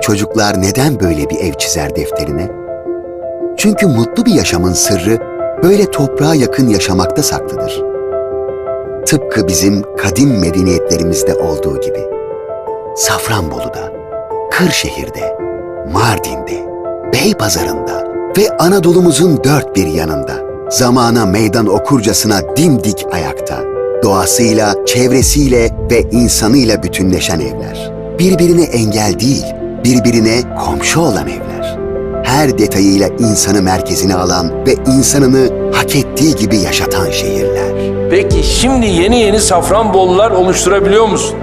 Çocuklar neden böyle bir ev çizer defterine? Çünkü mutlu bir yaşamın sırrı böyle toprağa yakın yaşamakta saklıdır. Tıpkı bizim kadim medeniyetlerimizde olduğu gibi. Safranbolu'da, Kırşehir'de, Mardin'de, Beypazarı'nda ve Anadolu'muzun dört bir yanında zamana meydan okurcasına dimdik ayakta, doğasıyla, çevresiyle ve insanıyla bütünleşen evler. Birbirine engel değil, birbirine komşu olan evler. Her detayıyla insanı merkezine alan ve insanını hak ettiği gibi yaşatan şehirler. Peki şimdi yeni yeni Safranbolular oluşturabiliyor musun?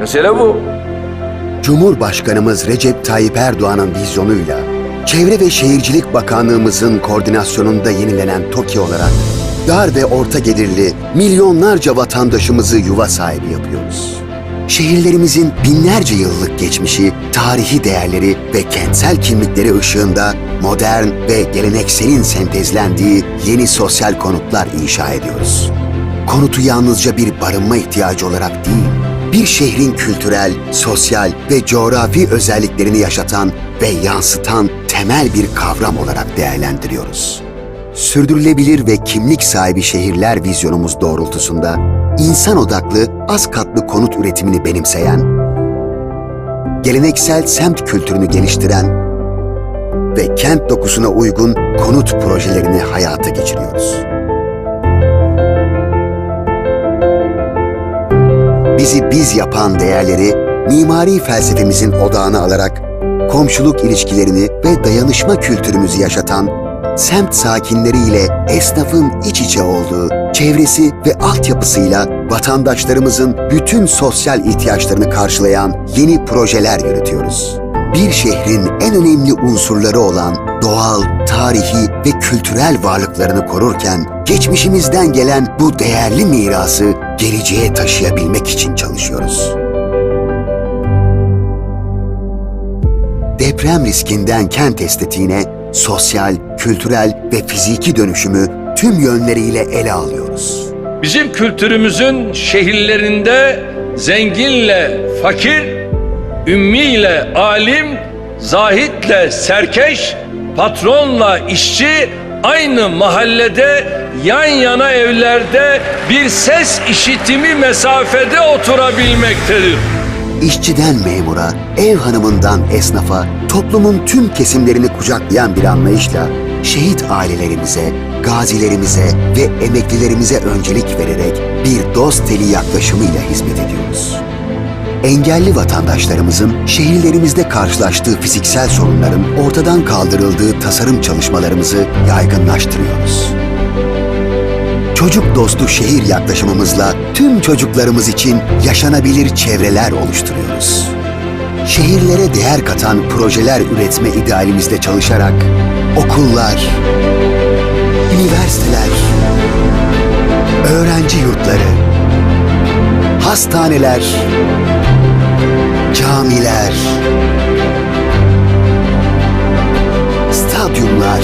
Mesele bu. Cumhurbaşkanımız Recep Tayyip Erdoğan'ın vizyonuyla Çevre ve Şehircilik Bakanlığımızın koordinasyonunda yenilenen TOKİ olarak dar ve orta gelirli milyonlarca vatandaşımızı yuva sahibi yapıyoruz. Şehirlerimizin binlerce yıllık geçmişi, tarihi değerleri ve kentsel kimlikleri ışığında modern ve gelenekselin sentezlendiği yeni sosyal konutlar inşa ediyoruz. Konutu yalnızca bir barınma ihtiyacı olarak değil, bir şehrin kültürel, sosyal ve coğrafi özelliklerini yaşatan ve yansıtan temel bir kavram olarak değerlendiriyoruz. Sürdürülebilir ve kimlik sahibi şehirler vizyonumuz doğrultusunda insan odaklı, az katlı konut üretimini benimseyen, geleneksel semt kültürünü geliştiren ve kent dokusuna uygun konut projelerini hayata geçiriyoruz. bizi biz yapan değerleri mimari felsefemizin odağına alarak komşuluk ilişkilerini ve dayanışma kültürümüzü yaşatan, semt sakinleriyle esnafın iç içe olduğu, çevresi ve altyapısıyla vatandaşlarımızın bütün sosyal ihtiyaçlarını karşılayan yeni projeler yürütüyoruz. Bir şehrin en önemli unsurları olan doğal, tarihi ve kültürel varlıklarını korurken geçmişimizden gelen bu değerli mirası geleceğe taşıyabilmek için çalışıyoruz. Deprem riskinden kent estetiğine sosyal, kültürel ve fiziki dönüşümü tüm yönleriyle ele alıyoruz. Bizim kültürümüzün şehirlerinde zenginle fakir, ümmiyle alim, zahitle serkeş, patronla işçi aynı mahallede yan yana evlerde bir ses işitimi mesafede oturabilmektedir. İşçiden memura, ev hanımından esnafa, toplumun tüm kesimlerini kucaklayan bir anlayışla şehit ailelerimize, gazilerimize ve emeklilerimize öncelik vererek bir dost teli yaklaşımıyla hizmet ediyoruz. Engelli vatandaşlarımızın şehirlerimizde karşılaştığı fiziksel sorunların ortadan kaldırıldığı tasarım çalışmalarımızı yaygınlaştırıyoruz. Çocuk dostu şehir yaklaşımımızla tüm çocuklarımız için yaşanabilir çevreler oluşturuyoruz. Şehirlere değer katan projeler üretme idealimizde çalışarak okullar, üniversiteler, öğrenci yurtları, hastaneler, camiler, stadyumlar,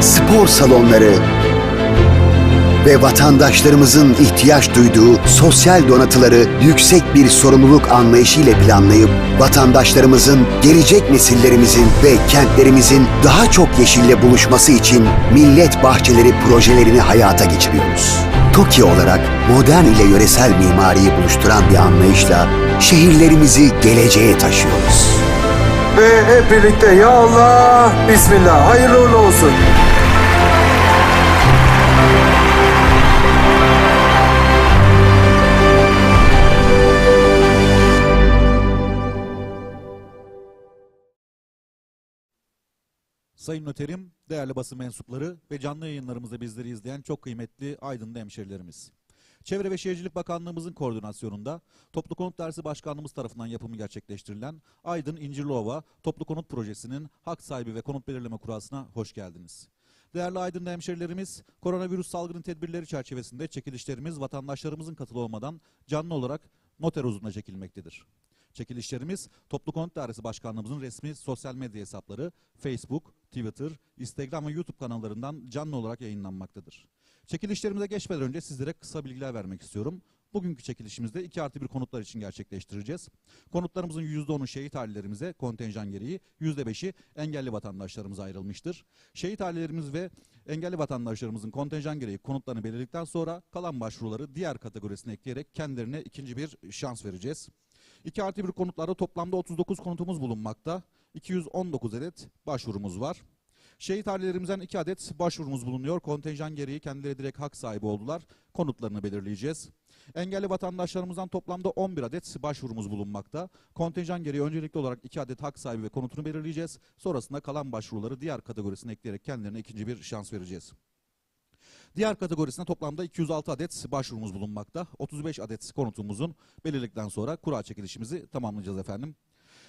spor salonları, ve vatandaşlarımızın ihtiyaç duyduğu sosyal donatıları yüksek bir sorumluluk anlayışıyla planlayıp vatandaşlarımızın, gelecek nesillerimizin ve kentlerimizin daha çok yeşille buluşması için millet bahçeleri projelerini hayata geçiriyoruz. TOKİ olarak modern ile yöresel mimariyi buluşturan bir anlayışla şehirlerimizi geleceğe taşıyoruz. Ve hep birlikte ya Allah, Bismillah, hayırlı olsun. Sayın Noterim, değerli basın mensupları ve canlı yayınlarımızda bizleri izleyen çok kıymetli Aydınlı hemşerilerimiz. Çevre ve Şehircilik Bakanlığımızın koordinasyonunda Toplu Konut Dersi Başkanlığımız tarafından yapımı gerçekleştirilen Aydın İncirliova Toplu Konut Projesi'nin hak sahibi ve konut belirleme kurasına hoş geldiniz. Değerli Aydınlı hemşerilerimiz, koronavirüs salgını tedbirleri çerçevesinde çekilişlerimiz vatandaşlarımızın katılı olmadan canlı olarak noter huzuruna çekilmektedir. Çekilişlerimiz Toplu Konut Dairesi Başkanlığımızın resmi sosyal medya hesapları Facebook, Twitter, Instagram ve YouTube kanallarından canlı olarak yayınlanmaktadır. Çekilişlerimize geçmeden önce sizlere kısa bilgiler vermek istiyorum. Bugünkü çekilişimizde 2 artı 1 konutlar için gerçekleştireceğiz. Konutlarımızın %10'u şehit ailelerimize kontenjan gereği, %5'i engelli vatandaşlarımıza ayrılmıştır. Şehit ailelerimiz ve engelli vatandaşlarımızın kontenjan gereği konutlarını belirledikten sonra kalan başvuruları diğer kategorisine ekleyerek kendilerine ikinci bir şans vereceğiz. 2 artı 1 konutlarda toplamda 39 konutumuz bulunmakta. 219 adet başvurumuz var. Şehit ailelerimizden 2 adet başvurumuz bulunuyor. Kontenjan gereği kendileri direkt hak sahibi oldular. Konutlarını belirleyeceğiz. Engelli vatandaşlarımızdan toplamda 11 adet başvurumuz bulunmakta. Kontenjan gereği öncelikli olarak 2 adet hak sahibi ve konutunu belirleyeceğiz. Sonrasında kalan başvuruları diğer kategorisine ekleyerek kendilerine ikinci bir şans vereceğiz. Diğer kategorisine toplamda 206 adet başvurumuz bulunmakta. 35 adet konutumuzun belirledikten sonra kura çekilişimizi tamamlayacağız efendim.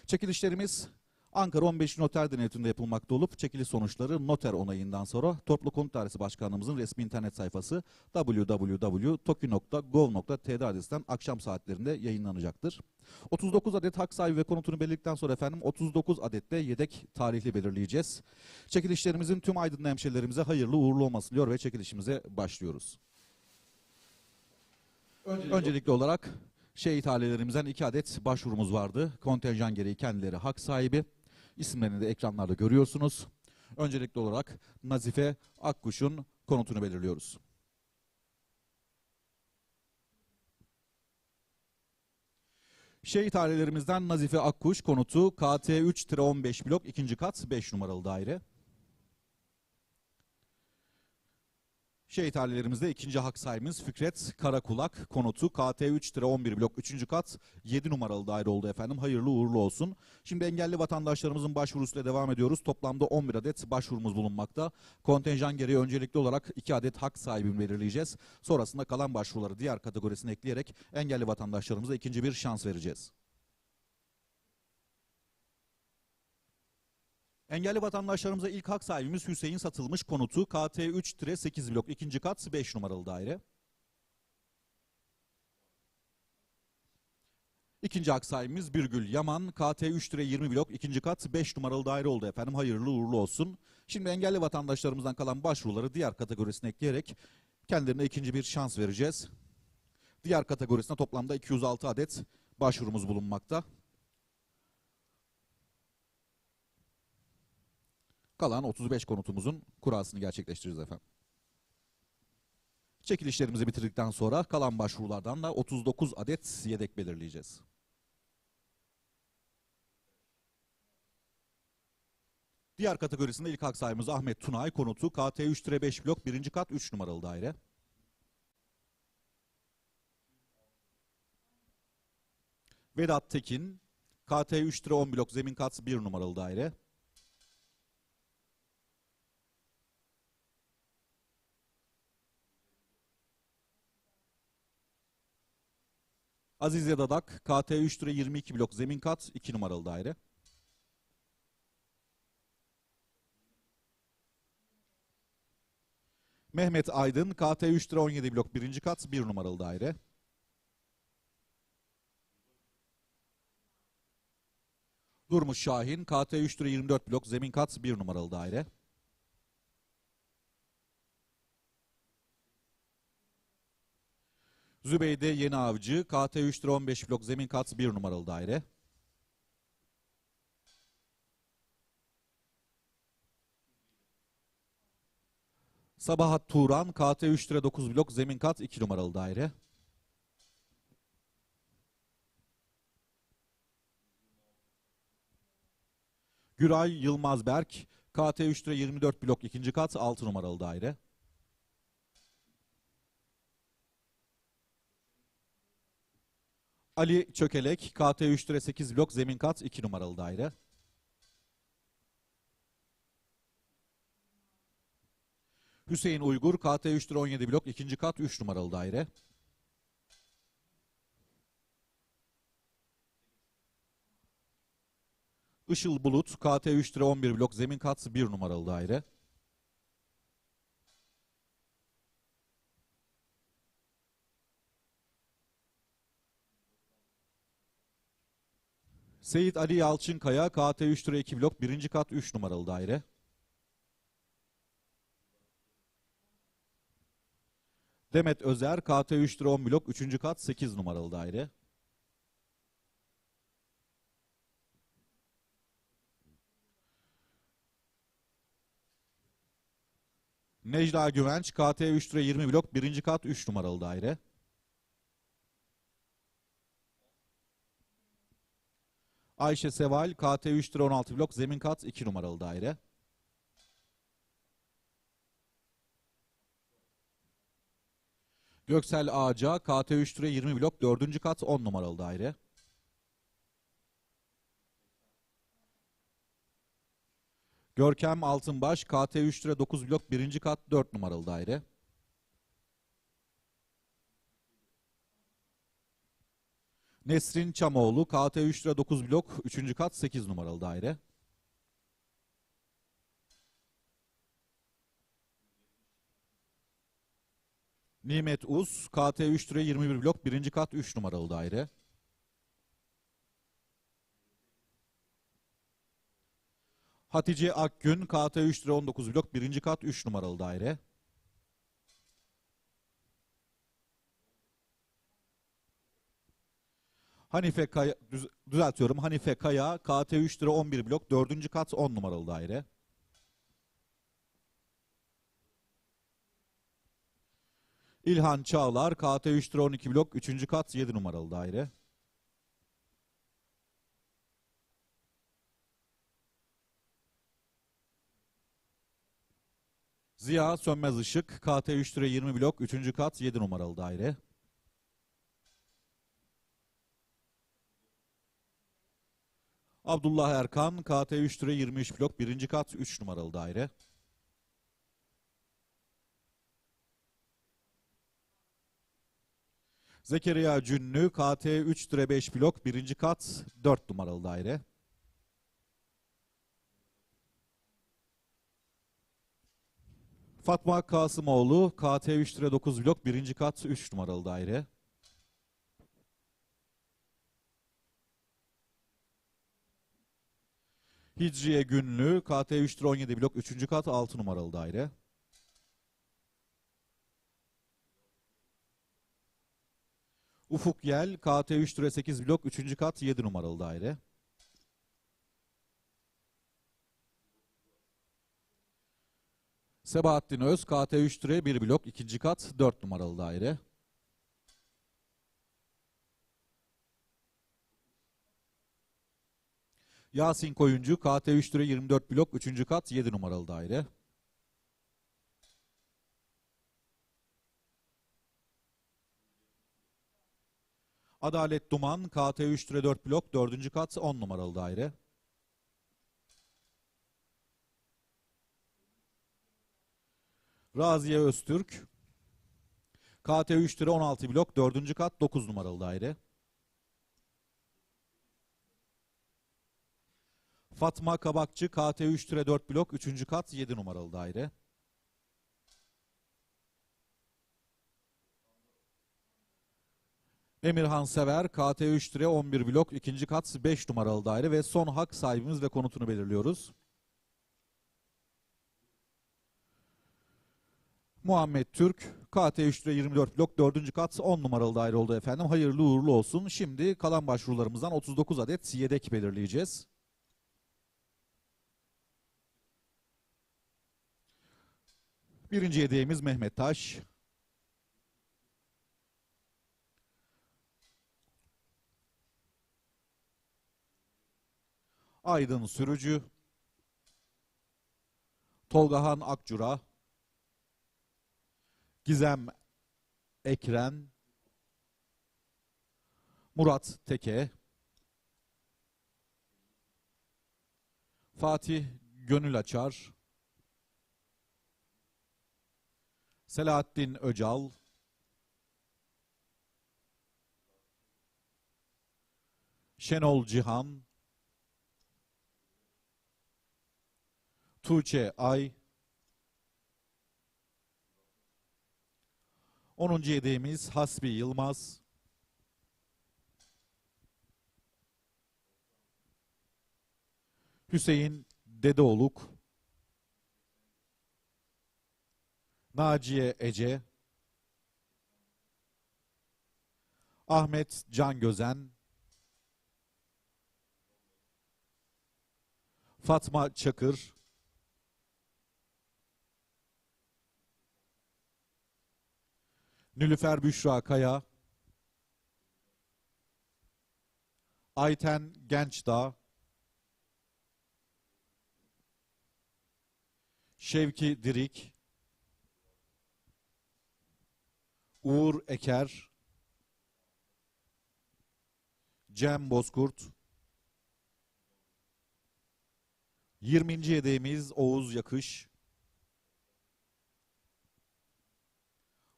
Çekilişlerimiz Ankara 15 Noter Denetiminde yapılmakta olup çekiliş sonuçları noter onayından sonra Toplu Konut Dairesi Başkanlığımızın resmi internet sayfası www.toki.gov.tr adresinden akşam saatlerinde yayınlanacaktır. 39 adet hak sahibi ve konutunu belirledikten sonra efendim 39 adet de yedek tarihli belirleyeceğiz. Çekilişlerimizin tüm aydınlı hemşerilerimize hayırlı uğurlu olmasını diliyor ve çekilişimize başlıyoruz. Öncelikli olarak şehit ailelerimizden iki adet başvurumuz vardı. Kontenjan gereği kendileri hak sahibi. İsimlerini de ekranlarda görüyorsunuz. Öncelikli olarak Nazife Akkuş'un konutunu belirliyoruz. Şehit ailelerimizden Nazife Akkuş konutu KT3-15 blok 2. kat 5 numaralı daire. Şehit ailelerimizde ikinci hak sahibimiz Fikret Karakulak konutu KT3-11 blok 3. kat 7 numaralı daire oldu efendim. Hayırlı uğurlu olsun. Şimdi engelli vatandaşlarımızın başvurusuyla devam ediyoruz. Toplamda 11 adet başvurumuz bulunmakta. Kontenjan gereği öncelikli olarak 2 adet hak sahibini belirleyeceğiz. Sonrasında kalan başvuruları diğer kategorisine ekleyerek engelli vatandaşlarımıza ikinci bir şans vereceğiz. Engelli vatandaşlarımıza ilk hak sahibimiz Hüseyin Satılmış konutu KT3-8 blok 2. kat 5 numaralı daire. İkinci hak sahibimiz Birgül Yaman KT3-20 blok 2. kat 5 numaralı daire oldu efendim. Hayırlı uğurlu olsun. Şimdi engelli vatandaşlarımızdan kalan başvuruları diğer kategorisine ekleyerek kendilerine ikinci bir şans vereceğiz. Diğer kategorisine toplamda 206 adet başvurumuz bulunmakta. Kalan 35 konutumuzun kurasını gerçekleştireceğiz efendim. Çekilişlerimizi bitirdikten sonra kalan başvurulardan da 39 adet yedek belirleyeceğiz. Diğer kategorisinde ilk hak sahibimiz Ahmet Tunay konutu KT3-5 blok 1. kat 3 numaralı daire. Vedat Tekin KT3-10 blok zemin kat 1 numaralı daire. Azize Dadak, KT 3 lira 22 blok zemin kat 2 numaralı daire. Mehmet Aydın, KT 3 lira 17 blok 1. kat 1 numaralı daire. Durmuş Şahin, KT 3 lira 24 blok zemin kat 1 numaralı daire. Zübeyde Yeni Avcı, KT 3 lira 15 blok zemin kat 1 numaralı daire. Sabahat Turan, KT 3 lira 9 blok zemin kat 2 numaralı daire. Güray Yılmaz Berk, KT 3 lira 24 blok 2. kat 6 numaralı daire. Ali Çökelek, KT 3 lira 8 blok zemin kat 2 numaralı daire. Hüseyin Uygur, KT 3 lira 17 blok 2. kat 3 numaralı daire. Işıl Bulut, KT 3 lira 11 blok zemin kat 1 numaralı daire. Seyit Ali Yalçınkaya, KT 3 lira 2 blok 1. kat 3 numaralı daire. Demet Özer KT 3 lira 10 blok 3. kat 8 numaralı daire. Necla Güvenç KT 3 lira 20 blok 1. kat 3 numaralı daire. Ayşe Seval KT 3 lira 16 blok zemin kat 2 numaralı daire. Göksel Ağaca KT 3 lira 20 blok 4. kat 10 numaralı daire. Görkem Altınbaş KT 3 lira 9 blok 1. kat 4 numaralı daire. Nesrin Çamoğlu KT 3 lira 9 blok 3. kat 8 numaralı daire. Nimet Uz KT 3 lira 21 blok 1. kat 3 numaralı daire. Hatice Akgün KT 3 lira 19 blok 1. kat 3 numaralı daire. Hanife Kaya, düz- düzeltiyorum. Hanife Kaya KT 3 lira 11 blok 4. kat 10 numaralı daire. İlhan Çağlar KT 3 lira 12 blok 3. kat 7 numaralı daire. Ziya Sönmez Işık KT 3 lira 20 blok 3. kat 7 numaralı daire. Abdullah Erkan KT 3 lira 23 blok 1. kat 3 numaralı daire. Zekeriya Cünlü KT 3 lira 5 blok 1. kat 4 numaralı daire. Fatma Kasımoğlu KT 3 lira 9 blok 1. kat 3 numaralı daire. Hicriye Günlü KT 3 lira 17 blok 3. kat 6 numaralı daire. Ufuk Yel KT 3 lira 8 blok 3. kat 7 numaralı daire. Sebahattin Öz KT 3 lira 1 blok 2. kat 4 numaralı daire. Yasin Koyuncu KT 3 lira 24 blok 3. kat 7 numaralı daire. Adalet Duman KT 3 lira 4 blok 4. kat 10 numaralı daire. Raziye Öztürk KT 3 lira 16 blok 4. kat 9 numaralı daire. Fatma Kabakçı KT 3 lira 4 blok 3. kat 7 numaralı daire. Emirhan Sever KT 3 lira 11 blok 2. kat 5 numaralı daire ve son hak sahibimiz ve konutunu belirliyoruz. Muhammed Türk KT 3 lira 24 blok 4. kat 10 numaralı daire oldu efendim. Hayırlı uğurlu olsun. Şimdi kalan başvurularımızdan 39 adet yedek belirleyeceğiz. Birinci yedeğimiz Mehmet Taş. Aydın Sürücü. Tolgahan Akcura. Gizem Ekren. Murat Teke. Fatih Gönül Açar. Selahattin Öcal, Şenol Cihan, Tuğçe Ay, 10. yedeğimiz Hasbi Yılmaz, Hüseyin Dedeoluk, Naciye Ece, Ahmet Can Gözen, Fatma Çakır, Nülüfer Büşra Kaya, Ayten Gençdağ, Şevki Dirik, Uğur Eker, Cem Bozkurt, 20. yedeğimiz Oğuz Yakış,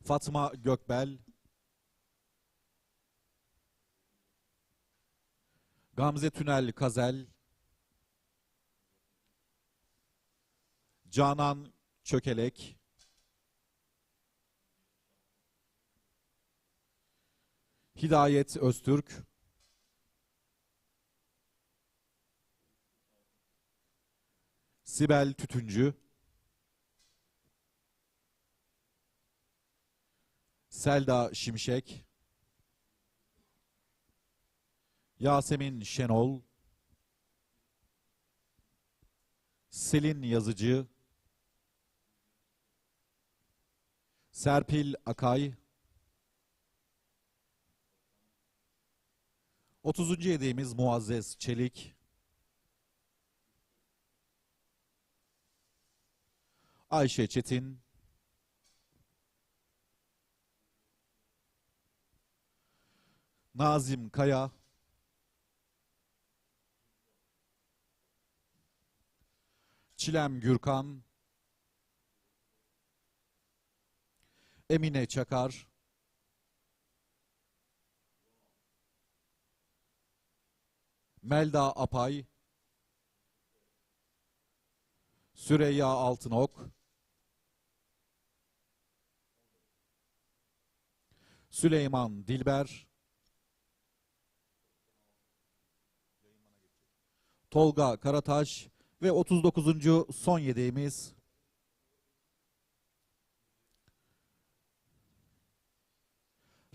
Fatma Gökbel, Gamze Tünel Kazel, Canan Çökelek, Hidayet Öztürk, Sibel Tütüncü, Selda Şimşek, Yasemin Şenol, Selin Yazıcı, Serpil Akay, 30. hediyemiz Muazzez Çelik, Ayşe Çetin, Nazim Kaya, Çilem Gürkan, Emine Çakar, Melda Apay, Süreyya Altınok, Süleyman Dilber, Tolga Karataş ve 39. son yedeğimiz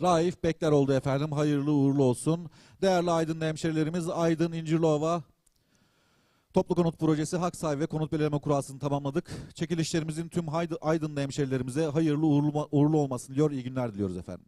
Raif Bekler oldu efendim. Hayırlı uğurlu olsun. Değerli Aydın hemşerilerimiz Aydın İncirlova Toplu Konut Projesi hak sahibi ve konut belirleme kurasını tamamladık. Çekilişlerimizin tüm Aydınlı hemşerilerimize hayırlı uğurlu, uğurlu olmasını diliyor. İyi günler diliyoruz efendim.